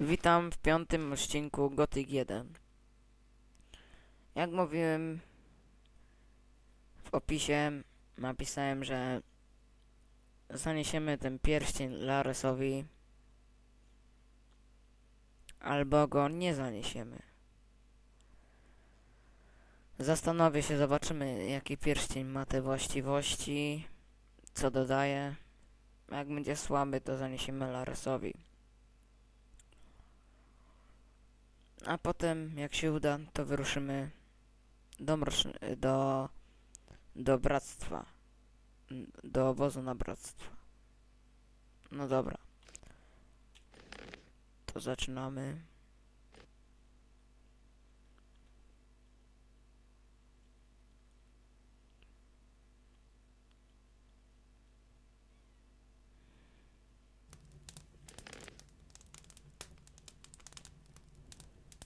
Witam w piątym odcinku Gothic 1. Jak mówiłem w opisie, napisałem, że zaniesiemy ten pierścień Laresowi albo go nie zaniesiemy. Zastanowię się, zobaczymy jaki pierścień ma te właściwości, co dodaje. Jak będzie słaby, to zaniesiemy Laresowi. A potem, jak się uda, to wyruszymy do, do, do bractwa. Do obozu na bractwo. No dobra. To zaczynamy.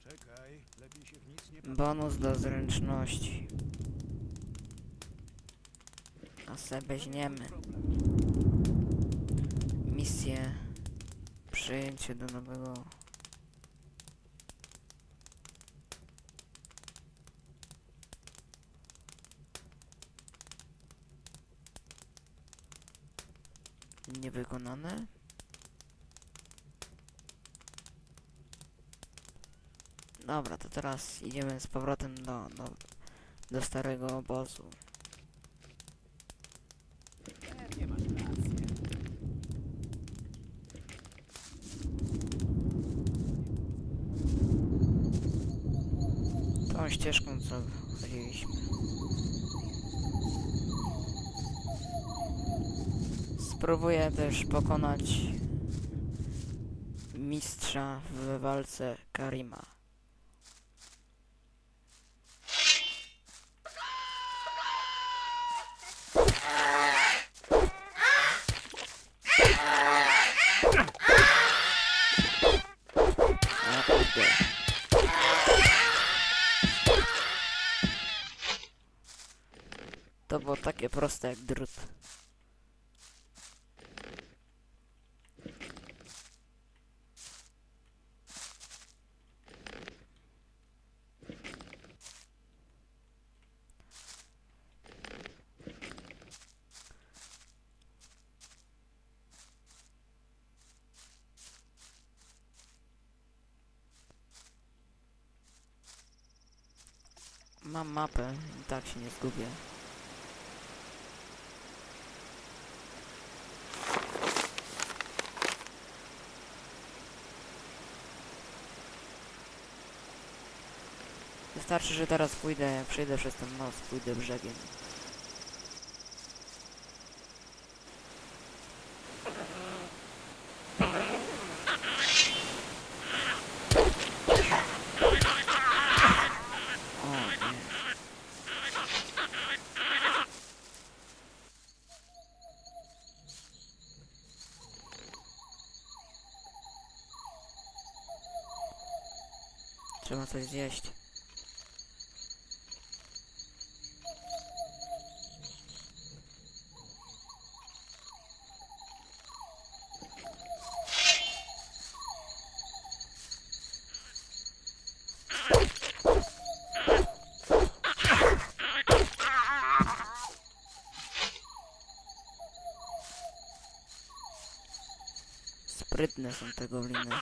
Czekaj, lepiej się w nic nie Bonus do zręczności. A se weźmiemy. Misję. Przyjęcie do nowego. Niewykonane? Dobra, to teraz idziemy z powrotem do, do, do starego obozu. Masz. Tą ścieżką, co chodziliśmy. Spróbuję też pokonać mistrza w walce Karima. A kurde. To było takie proste jak drut. Mam mapę i tak się nie zgubię. Wystarczy, że teraz pójdę, przejdę przez ten most, pójdę brzegiem. Trzeba coś zjeść. Sprytne są te gobliny.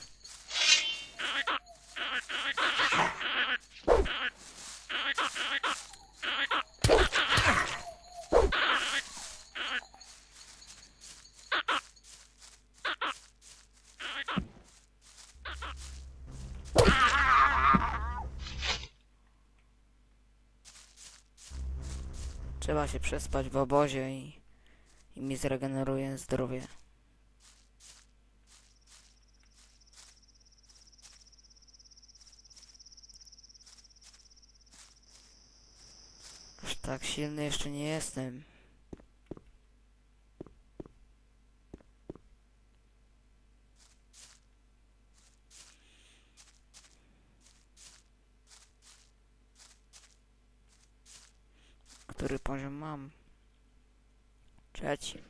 Trzeba się przespać w obozie i, i mi zregeneruje zdrowie. Aż tak silny jeszcze nie jestem. Który poziom mam? Trzeci.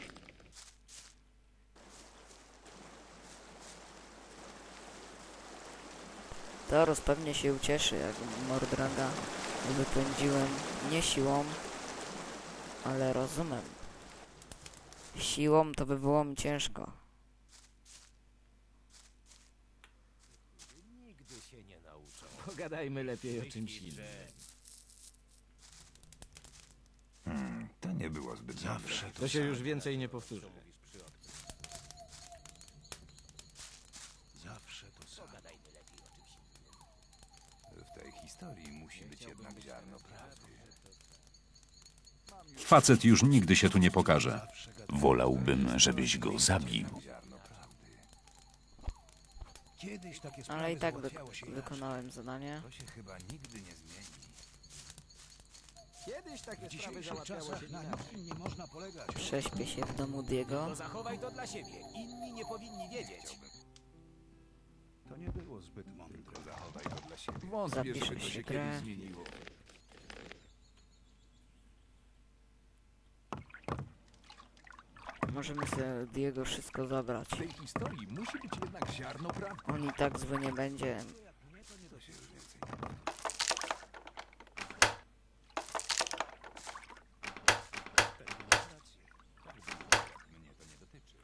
Taurus pewnie się ucieszy, jak Mordraga wypędziłem nie siłą, ale rozumem. Siłą to by było mi ciężko. Nigdy się nie nauczą. Pogadajmy lepiej o czymś innym. Hmm, to nie było zbyt Zawsze To się już więcej nie powtórzy. Zawsze to samo. W tej historii musi być jednak ziarno prawdy. Facet już nigdy się tu nie pokaże. Wolałbym, żebyś go zabił. Ziarno prawdy. Kiedyś takie sprawy Ale i tak załatwiało wyk- się inaczej. wykonałem zadanie. To się chyba nigdy nie zmieni. Kiedyś takie sprawy dzisiejszych załatwiało się czasach na inaczej. nikim nie można polegać. Prześpię się w domu Diego. To zachowaj to dla siebie. Inni nie powinni wiedzieć. To nie było zbyt mądre. Siebie. Wątpię, żeby to się się grę. kiedyś zmieniło. Możemy sobie Diego wszystko zabrać. W tej historii musi być jednak ziarno prawdy. On i tak zły nie będzie. Mnie to nie dotyczy.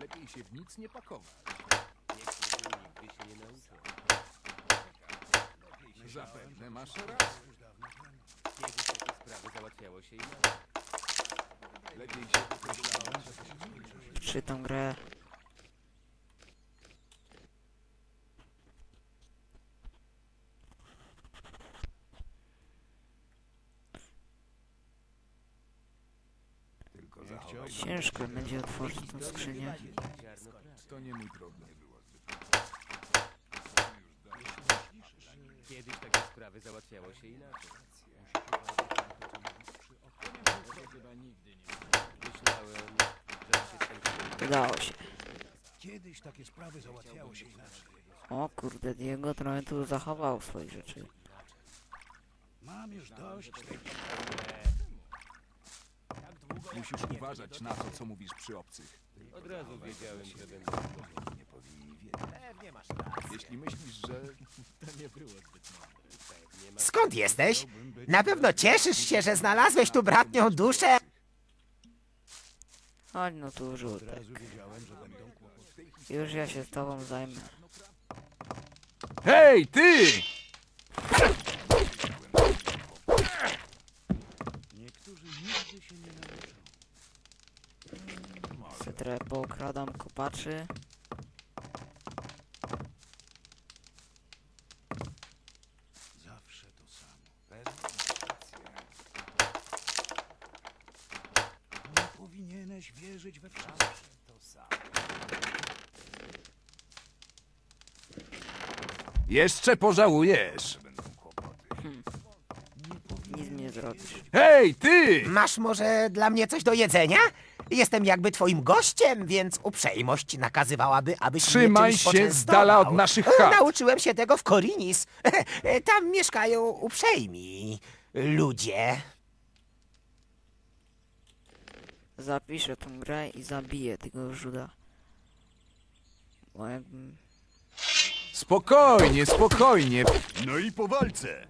Lepiej się w nic nie pakować. Zapewne masz rację. Kiedyś takie sprawy załatwiało się inaczej. Lepiej się myślałem, że Czy tą grę Tylko zachowaj ciężko będzie otworzyć tą skrzynię. to nie mój problem. Kiedyś takie sprawy załatwiało się inaczej. Myślałem, że się skończyło. Udało się. Kiedyś takie sprawy załatwiało się inaczej. O kurde, Diego trochę tu zachował swoje rzeczy. Mam już dość tej Musisz uważać na to, co mówisz przy obcych. Od razu wiedziałem, że będę. Nie masz rację. Jeśli myślisz, że to nie było zbyt mądre. Pewnie masz Skąd jesteś? Na pewno cieszysz się, że znalazłeś tu bratnią duszę? Chodź no tu żółtek. Już ja się z tobą zajmę. Hej, ty! Niektórzy nigdy się nie nauczą. Se trochę poukradam kopaczy. Zawsze to samo. Pewnie masz rację. Nie powinieneś wierzyć we wszystko. to samo. Jeszcze pożałujesz. Nic nie zrobisz. Hej, ty! Masz może dla mnie coś do jedzenia? Jestem jakby twoim gościem, więc uprzejmość nakazywałaby, abyś Trzymaj mnie czymś się z dala od naszych chat. Nauczyłem się tego w Korinis. Tam mieszkają uprzejmi ludzie. Zapiszę tą grę i zabiję tego żuda. Bo jakbym... Spokojnie, spokojnie. No i po walce!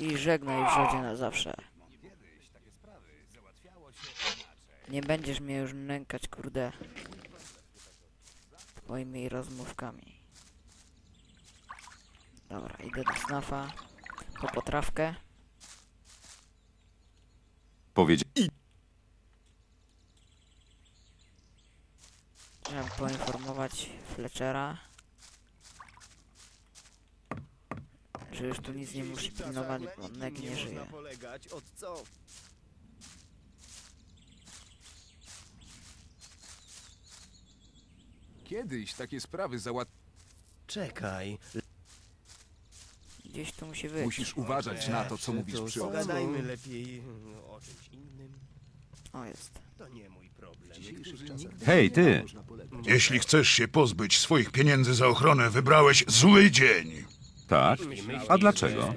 I żegnaj w rzodzie na zawsze. Nie będziesz mnie już nękać, kurde. Twoimi rozmówkami. Dobra, idę do snafa. Po potrawkę. Powiedzieć. I Chciałem poinformować Fletchera, że już tu nic nie musi pilnować, bo Neg nie żyje. polegać od co? kiedyś takie sprawy załat... Czekaj, Gdzieś tu musi być. Musisz uważać na to, co mówisz przy obcych. pogadajmy lepiej mm, o czymś innym. O, jest. To nie mój problem. Hej, ty! Jeśli chcesz się pozbyć swoich pieniędzy za ochronę, wybrałeś zły dzień. Tak? A dlaczego?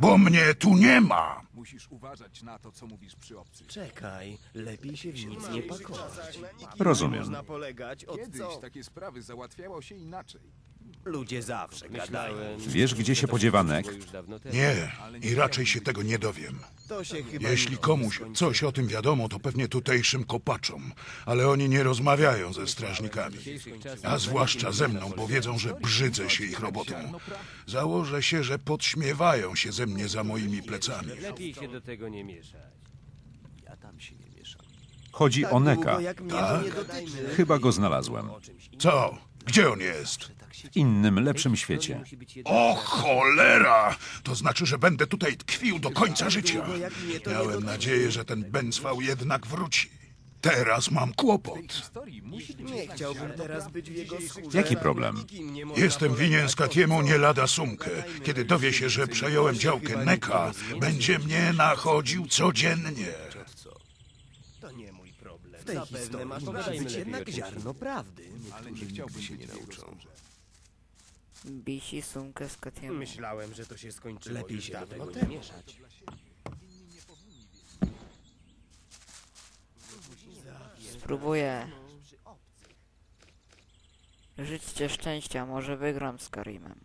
Bo mnie tu nie ma. Musisz uważać na to, co mówisz przy obcych. Czekaj, lepiej się w nic nie pakować. Rozumiem. Można polegać od Kiedyś takie sprawy załatwiało się inaczej. Ludzie zawsze gadają. Wiesz, gdzie się podziewa Nek? Nie, i raczej się tego nie dowiem. To się chyba Jeśli komuś nie coś o tym wiadomo, to pewnie tutejszym kopaczom, ale oni nie rozmawiają ze strażnikami. A zwłaszcza ze mną, bo wiedzą, że brzydzę się ich robotą. Założę się, że podśmiewają się ze mnie za moimi plecami. Lepiej się do tego nie mieszać. Chodzi o Neka. Długo jak mnie to nie dotyczy. Chyba go znalazłem. Co? Gdzie on jest? W innym, lepszym świecie. O cholera! To znaczy, że będę tutaj tkwił do końca życia. Miałem nadzieję, że ten Benzwał jednak wróci. Teraz mam kłopot. Musi Nie chciałbym teraz być w jego skórze. Jaki problem? Jestem winien Skatiemu nie lada sumkę. Kiedy dowie się, że przejąłem działkę Neka, będzie mnie nachodził codziennie. To nie mój problem. W tej historii masz być jednak ziarno prawdy. ale nie chciałbym się nie nauczą. Bisi sumkę z Katiemu. Myślałem, że to się skończyło Lepiej już się do dawno tego nie temu. mieszać. Spróbuję. Życzcie szczęścia, może wygram z Karimem.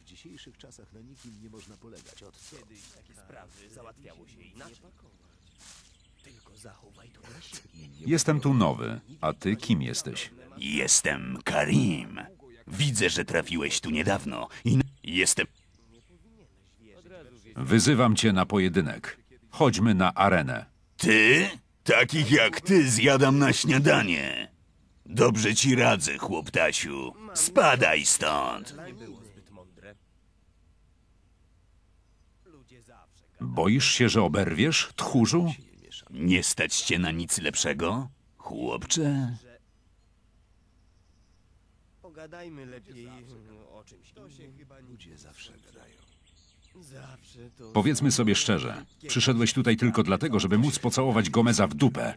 W dzisiejszych czasach na nikim nie można polegać. Od co? Takie sprawy załatwiało się inaczej. Tylko zachowaj to siebie. Jestem tu nowy, a ty kim jesteś? Jestem Karim. Widzę, że trafiłeś tu niedawno i jestem. Wyzywam cię na pojedynek. Chodźmy na arenę. Ty? Takich jak ty zjadam na śniadanie. Dobrze ci radzę, chłoptasiu. Spadaj stąd. Boisz się, że oberwiesz, tchórzu? Nie stać cię na nic lepszego? Chłopcze? Pogadajmy lepiej o czymś To się chyba ludzie zawsze gadają. Zawsze to... Powiedzmy sobie szczerze. Przyszedłeś tutaj tylko dlatego, żeby móc pocałować Gomeza w dupę.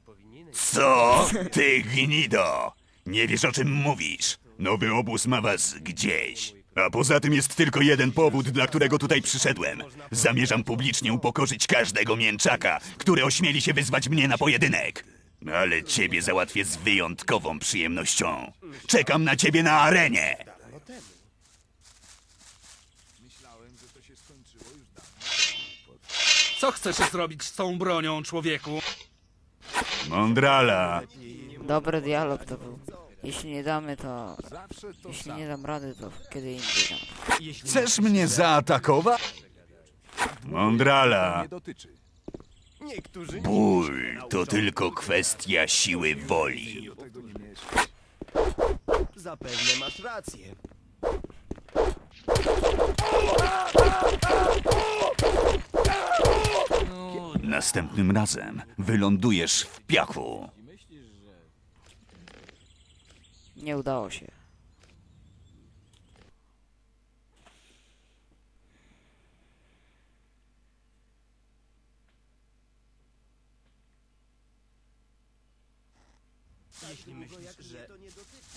Co? Ty gnido! Nie wiesz o czym mówisz. Nowy obóz ma was gdzieś. A poza tym jest tylko jeden powód, dla którego tutaj przyszedłem. Zamierzam publicznie upokorzyć każdego mięczaka, który ośmieli się wyzwać mnie na pojedynek. Ale ciebie załatwię z wyjątkową przyjemnością. Czekam na ciebie na arenie. Co chcesz zrobić z tą bronią, człowieku? Mądrala, Dobry dialog to był. Jeśli nie damy, to... Jeśli nie dam rady, to kiedy indziej dam. chcesz mnie zaatakować? Mądrala, Nie dotyczy. Niektórzy ból to tylko kwestia siły woli. Zapewne masz rację. Następnym razem wylądujesz w piachu. Nie udało się.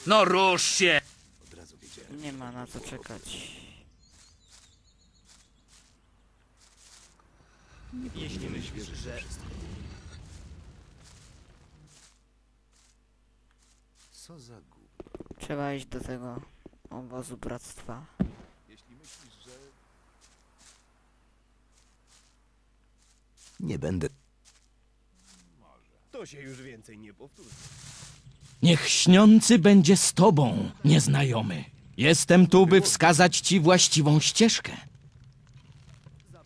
No rusz się! Nie ma na co czekać. Jeśli myślisz, że... Co za głupie. Trzeba iść do tego obozu bractwa. Nie będę. To się już więcej nie powtórzy. Niech śniący będzie z tobą, nieznajomy. Jestem tu, by wskazać ci właściwą ścieżkę.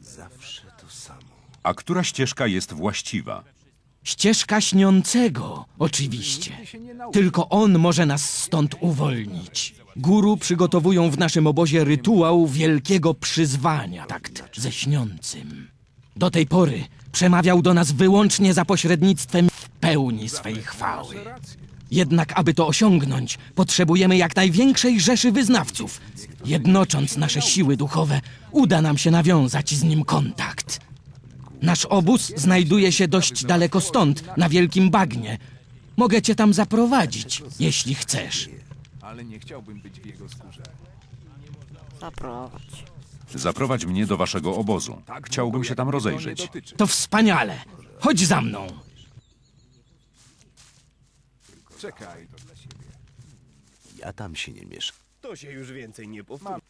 Zawsze to samo. A która ścieżka jest właściwa? Ścieżka śniącego, oczywiście. Tylko on może nas stąd uwolnić. Guru przygotowują w naszym obozie rytuał wielkiego przyzwania, takt ze śniącym. Do tej pory przemawiał do nas wyłącznie za pośrednictwem pełni swej chwały. Jednak, aby to osiągnąć, potrzebujemy jak największej rzeszy wyznawców. Jednocząc nasze siły duchowe, uda nam się nawiązać z nim kontakt. Nasz obóz znajduje się dość daleko stąd, na wielkim bagnie. Mogę cię tam zaprowadzić, jeśli chcesz. Ale nie chciałbym być w jego skórze. Zaprowadź. Zaprowadź mnie do waszego obozu. Chciałbym się tam rozejrzeć. To wspaniale. Chodź za mną. Czekaj. Ja tam się nie mieszam. To się już więcej nie powtórzy.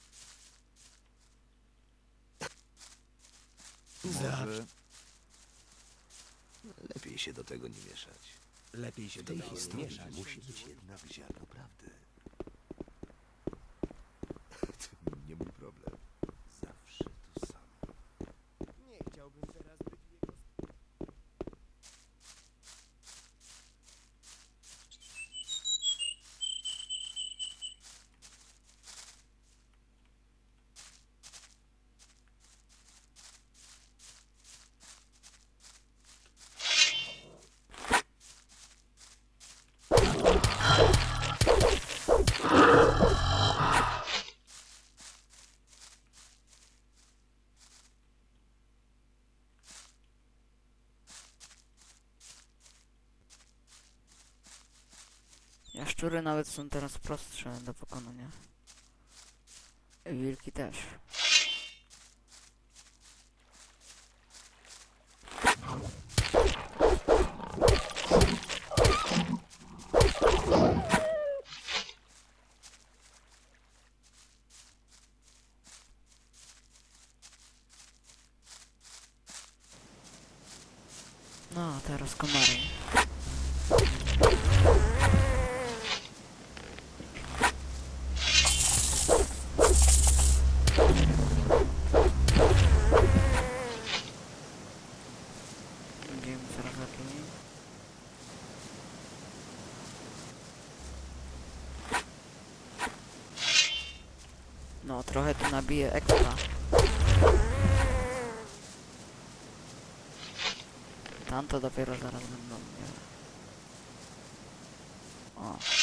Może... Lepiej się do tego nie mieszać. Lepiej się do tego nie mieszać. Musi być jednak ziarno prawdy. Jaszczury nawet są teraz prostsze do pokonania. Wilki też. No, teraz komary. Idziemy coraz lepiej. Trochę tu nabiję extra. Tam to dopiero zaraz będą, wiem. O.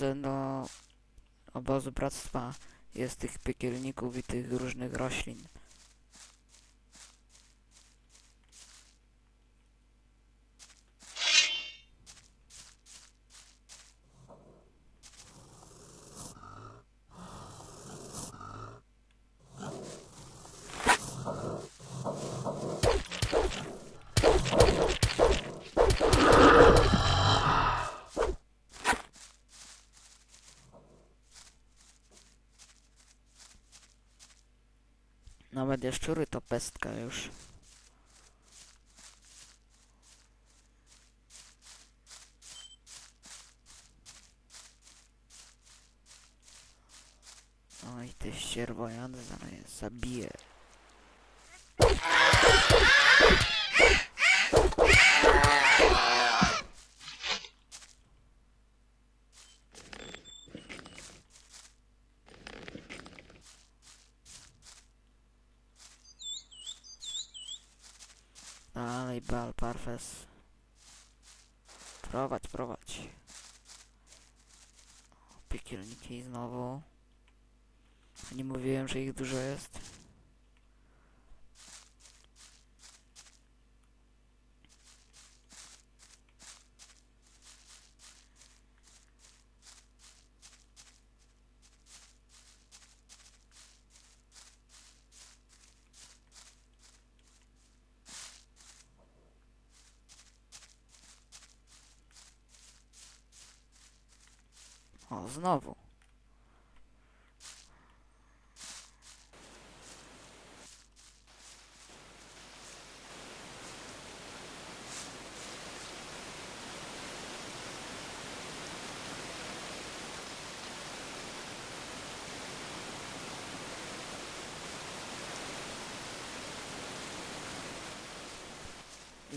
drodze do obozu bractwa jest tych piekielników i tych różnych roślin. Nawet jaszczury to pestka już. Oj, ty ścierwo, ja zabiję. Parfes. Prowadź, prowadź. Piekielniki znowu. Nie mówiłem, że ich dużo jest. O, znowu.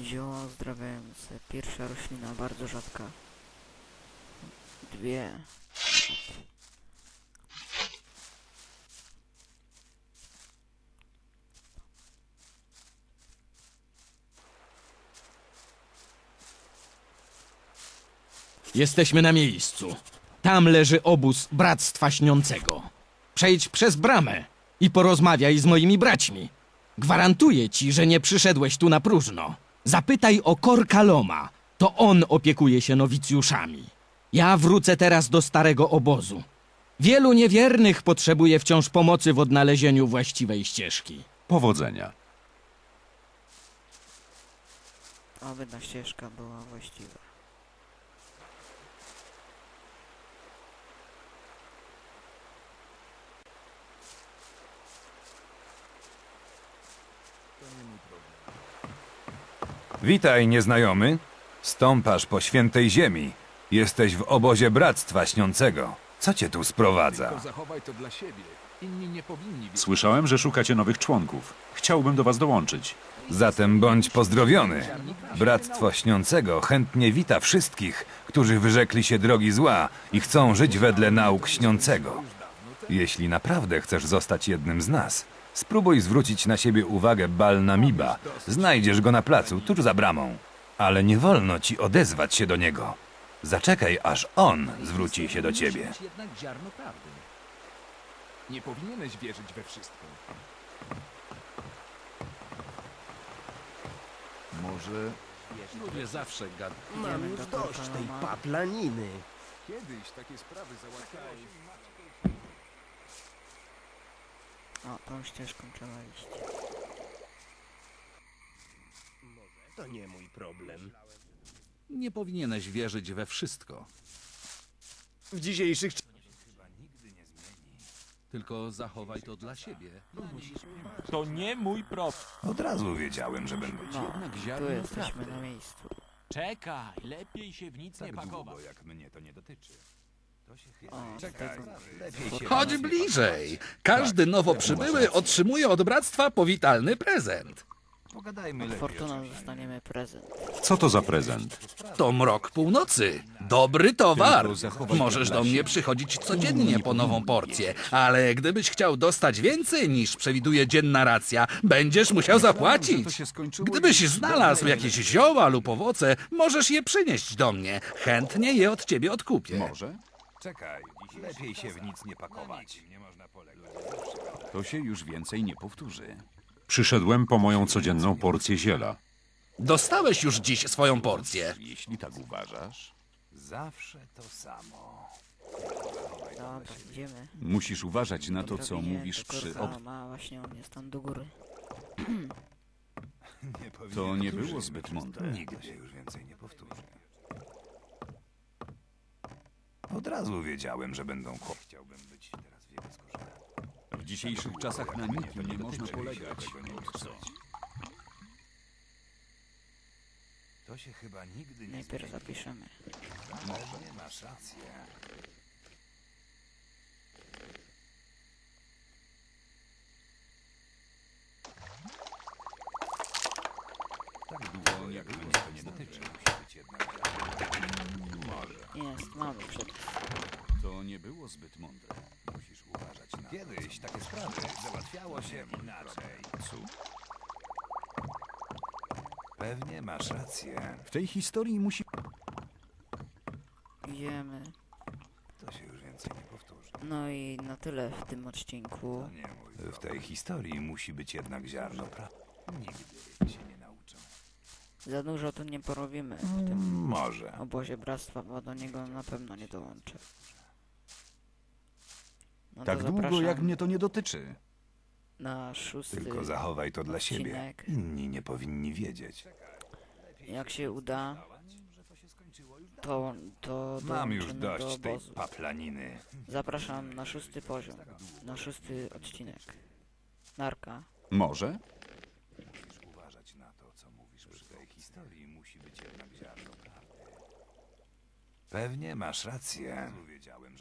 Zioło uzdrawiające. Pierwsza roślina, bardzo rzadka dwie. Jesteśmy na miejscu. Tam leży obóz Bractwa Śniącego. Przejdź przez bramę i porozmawiaj z moimi braćmi. Gwarantuję ci, że nie przyszedłeś tu na próżno. Zapytaj o Korkaloma. To on opiekuje się nowicjuszami. Ja wrócę teraz do starego obozu. Wielu niewiernych potrzebuje wciąż pomocy w odnalezieniu właściwej ścieżki. Powodzenia. Oby ta ścieżka była właściwa. Witaj, nieznajomy. Stąpasz po świętej ziemi. Jesteś w obozie Bractwa Śniącego. Co cię tu sprowadza? Zachowaj to dla siebie. Inni nie powinni wiedzieć. Słyszałem, że szukacie nowych członków. Chciałbym do was dołączyć. Zatem bądź pozdrowiony. Bractwo Śniącego chętnie wita wszystkich, którzy wyrzekli się drogi zła i chcą żyć wedle nauk Śniącego. Jeśli naprawdę chcesz zostać jednym z nas, spróbuj zwrócić na siebie uwagę Balnamiba. Znajdziesz go na placu, tuż za bramą. Ale nie wolno ci odezwać się do niego. Zaczekaj, aż on zwróci się do ciebie. jednak ziarno prawdy. Nie powinieneś wierzyć we wszystko. Może... Ludzie zawsze gadają. Mam już do dość tej paplaniny. Kiedyś takie sprawy załatwiało się O, tą ścieżką trzeba iść. To nie mój problem. Nie powinieneś wierzyć we wszystko. W dzisiejszych Tylko zachowaj to dla siebie. To nie mój problem. Od razu wiedziałem, że będę No, Jednak tu ziarno jesteśmy na miejscu. Czekaj, lepiej się w nic nie pakować. jak mnie to nie dotyczy. O, Czekaj, tego- lepiej się... Chodź bliżej. Każdy nowo przybyły otrzymuje od bractwa powitalny prezent. Pogadajmy Od lepiej. Fortuną dostaniemy prezent. Co to za prezent? To mrok północy. Dobry towar. Tylko zachowaj Możesz do mnie przychodzić codziennie po nową porcję, ale gdybyś chciał dostać więcej niż przewiduje dzienna racja, będziesz musiał zapłacić. Gdybyś znalazł jakieś zioła lub owoce, możesz je przynieść do mnie. Chętnie je od ciebie odkupię. Może? Czekaj, lepiej się w nic nie pakować. Nie można polegać. To się już więcej nie powtórzy. Przyszedłem po moją codzienną porcję ziela. Dostałeś już dziś swoją porcję. Jeśli tak uważasz, Zawsze to samo. Dobra, idziemy. musisz uważać na to, co mówisz przy ob... Korkaloma, właśnie on jest tam do góry. To nie było zbyt mądre. Nigdy się już więcej nie powtórzy. Od razu wiedziałem, że będą kłopy. Chciałbym być teraz wiele skorzystany. W dzisiejszych czasach na nikim nie można polegać. To się chyba nigdy nie Najpierw zapiszemy. Może masz rację. Tak długo, jak mnie to nie dotyczy, musi być jednak Jest, mamy przed. To nie było zbyt mądre. Musisz uważać na Kiedyś takie sprawy załatwiało się inaczej. Co? Pewnie masz rację. W tej historii musi... Idziemy. To się już więcej nie powtórzy. No i na tyle w tym odcinku. Nie mój W tej historii musi być jednak ziarno prawdy. Nigdy się nie nauczą. Za dużo tu nie porobimy w tym Może. obozie bractwa, bo do niego na pewno nie dołączę. No Tak długo, zapraszam jak mnie to nie dotyczy. Na szósty. Tylko zachowaj to dla siebie. odcinek. Inni nie powinni wiedzieć. Jak się uda, to, to Mam już dołączymy do dość tej obozu. paplaniny. Zapraszam na szósty poziom, na szósty odcinek. Narka. Może? Musisz uważać na to, co mówisz przy tej historii. Musi być jednak ziarno prawdy. Pewnie masz rację. Wiedziałem.